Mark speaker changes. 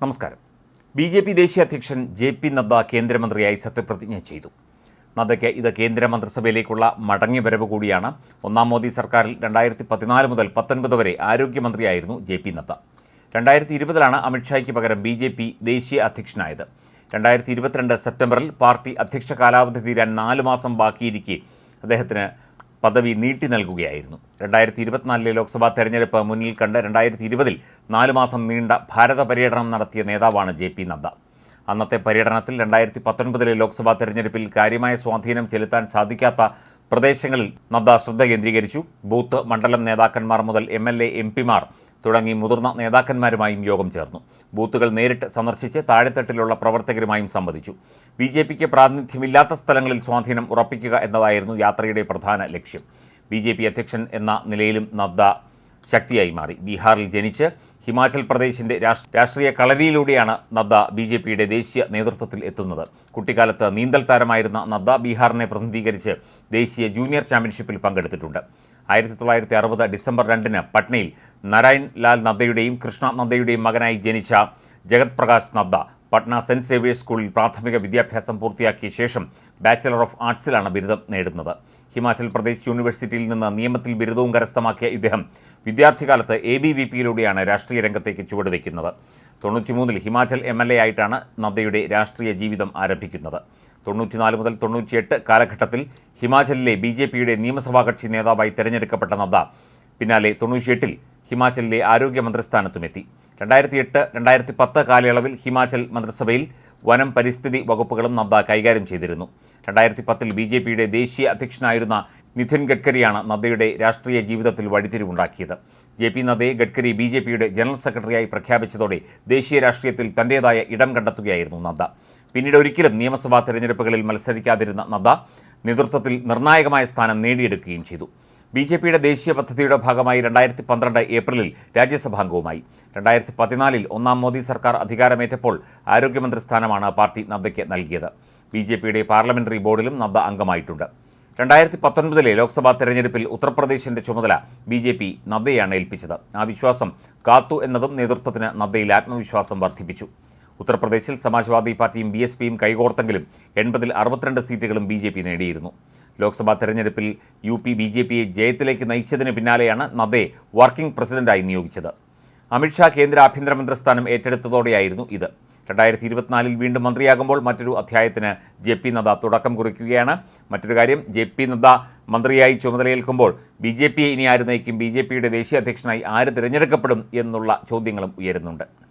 Speaker 1: നമസ്കാരം. B J P ദേശീയ അധ്യക്ഷൻ ജെ പി നദ്ദ കേന്ദ്രമന്ത്രിയായി സത്യപ്രതിജ്ഞ ചെയ്തു. നദ്ദയ്ക്ക് ഇത് കേന്ദ്രമന്ത്രിസഭയിലേക്കുള്ള മടങ്ങിവരവ് കൂടിയാണ്. ഒന്നാം മോദി സർക്കാരിൽ രണ്ടായിരത്തി പതിനാല് മുതൽ പത്തൊൻപത് വരെ ആരോഗ്യമന്ത്രിയായിരുന്നു ജെ പി നദ്ദ. രണ്ടായിരത്തി ഇരുപതിലാണ് അമിത്ഷായ്ക്ക് പകരം ബി ജെ പി ദേശീയ അധ്യക്ഷനായത്. രണ്ടായിരത്തി ഇരുപത്തിരണ്ട് സെപ്റ്റംബറിൽ പാർട്ടി അധ്യക്ഷ കാലാവധി തീരാൻ നാല് മാസം ബാക്കിയിരിക്കെ അദ്ദേഹത്തിന് പദവി നീട്ടി നൽകുകയായിരുന്നു. രണ്ടായിരത്തി ഇരുപത്തിനാലിലെ ലോക്സഭാ തെരഞ്ഞെടുപ്പ് മുന്നിൽ കണ്ട് രണ്ടായിരത്തി ഇരുപതിൽ നാല് മാസം നീണ്ട ഭാരത പര്യടനം നടത്തിയ നേതാവാണ് ജെ പി നദ്ദ. അന്നത്തെ പര്യടനത്തിൽ രണ്ടായിരത്തി പത്തൊൻപതിലെ ലോക്സഭാ തെരഞ്ഞെടുപ്പിൽ കാര്യമായ സ്വാധീനം ചെലുത്താൻ സാധിക്കാത്ത പ്രദേശങ്ങളിൽ നദ്ദ ശ്രദ്ധ കേന്ദ്രീകരിച്ചു. ബൂത്ത് മണ്ഡലം നേതാക്കന്മാർ മുതൽ എം എൽ എ എം പിമാർ തുടങ്ങി മുതിർന്ന നേതാക്കന്മാരുമായും യോഗം ചേർന്നു. ബൂത്തുകൾ നേരിട്ട് സന്ദർശിച്ച് താഴെത്തട്ടിലുള്ള പ്രവർത്തകരുമായും സംവദിച്ചു. ബി ജെ പിക്ക് പ്രാതിനിധ്യമില്ലാത്ത സ്ഥലങ്ങളിൽ സ്വാധീനം ഉറപ്പിക്കുക എന്നതായിരുന്നു യാത്രയുടെ പ്രധാന ലക്ഷ്യം. ബി ജെ പി അധ്യക്ഷൻ എന്ന നിലയിലും നദ്ദ ശക്തിയായി മാറി. ബീഹാറിൽ ജനിച്ച് ഹിമാചൽ പ്രദേശിന്റെ രാഷ്- രാഷ്ട്രീയ കളരിയിലൂടെയാണ് നദ്ദ ബി ജെ പിയുടെ ദേശീയ നേതൃത്വത്തിൽ എത്തുന്നത്. കുട്ടിക്കാലത്ത് നീന്തൽ താരമായിരുന്ന നദ്ദ ബീഹാറിനെ പ്രതിനിധീകരിച്ച് ദേശീയ ജൂനിയർ ചാമ്പ്യൻഷിപ്പിൽ പങ്കെടുത്തിട്ടുണ്ട്. ആയിരത്തി തൊള്ളായിരത്തി അറുപത് ഡിസംബർ രണ്ടിന് പട്നയിൽ നാരായൺ ലാൽ നദ്ദയുടെയും കൃഷ്ണ നദ്ദയുടെയും മകനായി ജനിച്ച ജഗത് പ്രകാശ് നദ്ദ. പട്ന സെന്റ് സേവിയേഴ്സ് സ്കൂളിൽ പ്രാഥമിക വിദ്യാഭ്യാസം പൂർത്തിയാക്കിയ ശേഷം ബാച്ചലർ ഓഫ് ആർട്സിലാണ് ബിരുദം നേടുന്നത്. ഹിമാചൽ പ്രദേശ് യൂണിവേഴ്സിറ്റിയിൽ നിന്ന് നിയമത്തിൽ ബിരുദവും കരസ്ഥമാക്കിയ ഇദ്ദേഹം വിദ്യാർത്ഥികാലത്ത് എ ബി വി പിയിലൂടെയാണ് രാഷ്ട്രീയ രംഗത്തേക്ക് ചുവടുവെക്കുന്നത്. തൊണ്ണൂറ്റിമൂന്നിൽ ഹിമാചൽ എം എൽ എ ആയിട്ടാണ് നദ്ദയുടെ രാഷ്ട്രീയ ജീവിതം ആരംഭിക്കുന്നത്. തൊണ്ണൂറ്റിനാല് മുതൽ തൊണ്ണൂറ്റിയെട്ട് കാലഘട്ടത്തിൽ ഹിമാചലിലെ ബി ജെ പിയുടെ നിയമസഭാ കക്ഷി നേതാവായി തെരഞ്ഞെടുക്കപ്പെട്ട നദ്ദ പിന്നാലെ തൊണ്ണൂറ്റിയെട്ടിൽ ഹിമാചലിലെ ആരോഗ്യമന്ത്രി മന്ത്രിസ്ഥാനത്തുമെത്തി. രണ്ടായിരത്തി എട്ട് രണ്ടായിരത്തി പത്ത് കാലയളവിൽ ഹിമാചൽ മന്ത്രിസഭയിൽ വനം പരിസ്ഥിതി വകുപ്പുകളും നദ്ദ കൈകാര്യം ചെയ്തിരുന്നു. രണ്ടായിരത്തി പത്തിൽ ബി ജെ പിയുടെ ദേശീയ അധ്യക്ഷനായിരുന്ന നിധിൻ ഗഡ്കരിയാണ് നദ്ദയുടെ രാഷ്ട്രീയ ജീവിതത്തിൽ വഴിത്തിരിവുണ്ടാക്കിയത്. ജെ പി നദ്ദയെ ഗഡ്കരി ബി ജെ പിയുടെ ജനറൽ സെക്രട്ടറിയായി പ്രഖ്യാപിച്ചതോടെ ദേശീയ രാഷ്ട്രീയത്തിൽ തന്റേതായ ഇടം കണ്ടെത്തുകയായിരുന്നു നദ്ദ. പിന്നീട് ഒരിക്കലും നിയമസഭാ തെരഞ്ഞെടുപ്പുകളിൽ മത്സരിക്കാതിരുന്ന നദ്ദ നേതൃത്വത്തിൽ നിർണായകമായ സ്ഥാനം നേടിയെടുക്കുകയും ചെയ്തു. ബി ജെ പിയുടെ ദേശീയ പദ്ധതിയുടെ ഭാഗമായി രണ്ടായിരത്തി പന്ത്രണ്ട് ഏപ്രിലിൽ രാജ്യസഭാംഗവുമായി രണ്ടായിരത്തി പതിനാലിൽ ഒന്നാം മോദി സർക്കാർ അധികാരമേറ്റപ്പോൾ ആരോഗ്യമന്ത്രി സ്ഥാനമാണ് പാർട്ടി നദ്ദയ്ക്ക് നൽകിയത്. ബി ജെ പിയുടെ പാർലമെന്ററി ബോർഡിലും നദ്ദ അംഗമായിട്ടുണ്ട്. രണ്ടായിരത്തി പത്തൊൻപതിലെ ലോക്സഭാ തെരഞ്ഞെടുപ്പിൽ ഉത്തർപ്രദേശിന്റെ ചുമതല ബി ജെ പി നദ്ദയാണ് ഏൽപ്പിച്ചത്. ആ വിശ്വാസം കാത്തു എന്നതും നേതൃത്വത്തിന് നദ്ദയിൽ ആത്മവിശ്വാസം വർദ്ധിപ്പിച്ചു. ഉത്തർപ്രദേശിൽ സമാജ്വാദി പാർട്ടിയും ബി എസ് പിയും കൈകോർത്തെങ്കിലും എൺപതിൽ അറുപത്തിരണ്ട് സീറ്റുകളും ബി ജെ പി നേടിയിരുന്നു. ലോക്സഭാ തെരഞ്ഞെടുപ്പിൽ യു പി ബി ജെ പിയെ ജയത്തിലേക്ക് നയിച്ചതിന് പിന്നാലെയാണ് നദ്ദയെ വർക്കിംഗ് പ്രസിഡന്റായി നിയോഗിച്ചത്. അമിത്ഷാ കേന്ദ്ര ആഭ്യന്തരമന്ത്രി സ്ഥാനം ഏറ്റെടുത്തതോടെയായിരുന്നു ഇത്. രണ്ടായിരത്തി ഇരുപത്തിനാലിൽ വീണ്ടും മന്ത്രിയാകുമ്പോൾ മറ്റൊരു അധ്യായത്തിന് ജെ പി നദ്ദ തുടക്കം കുറിക്കുകയാണ്. മറ്റൊരു കാര്യം ജെ പി നദ്ദ മന്ത്രിയായി ചുമതലയേൽക്കുമ്പോൾ ബി ജെ പിയെ ഇനി ആര് നയിക്കും? ബി ജെ പിയുടെ ദേശീയ അധ്യക്ഷനായി ആര് തിരഞ്ഞെടുക്കപ്പെടും എന്നുള്ള ചോദ്യങ്ങളും ഉയരുന്നുണ്ട്.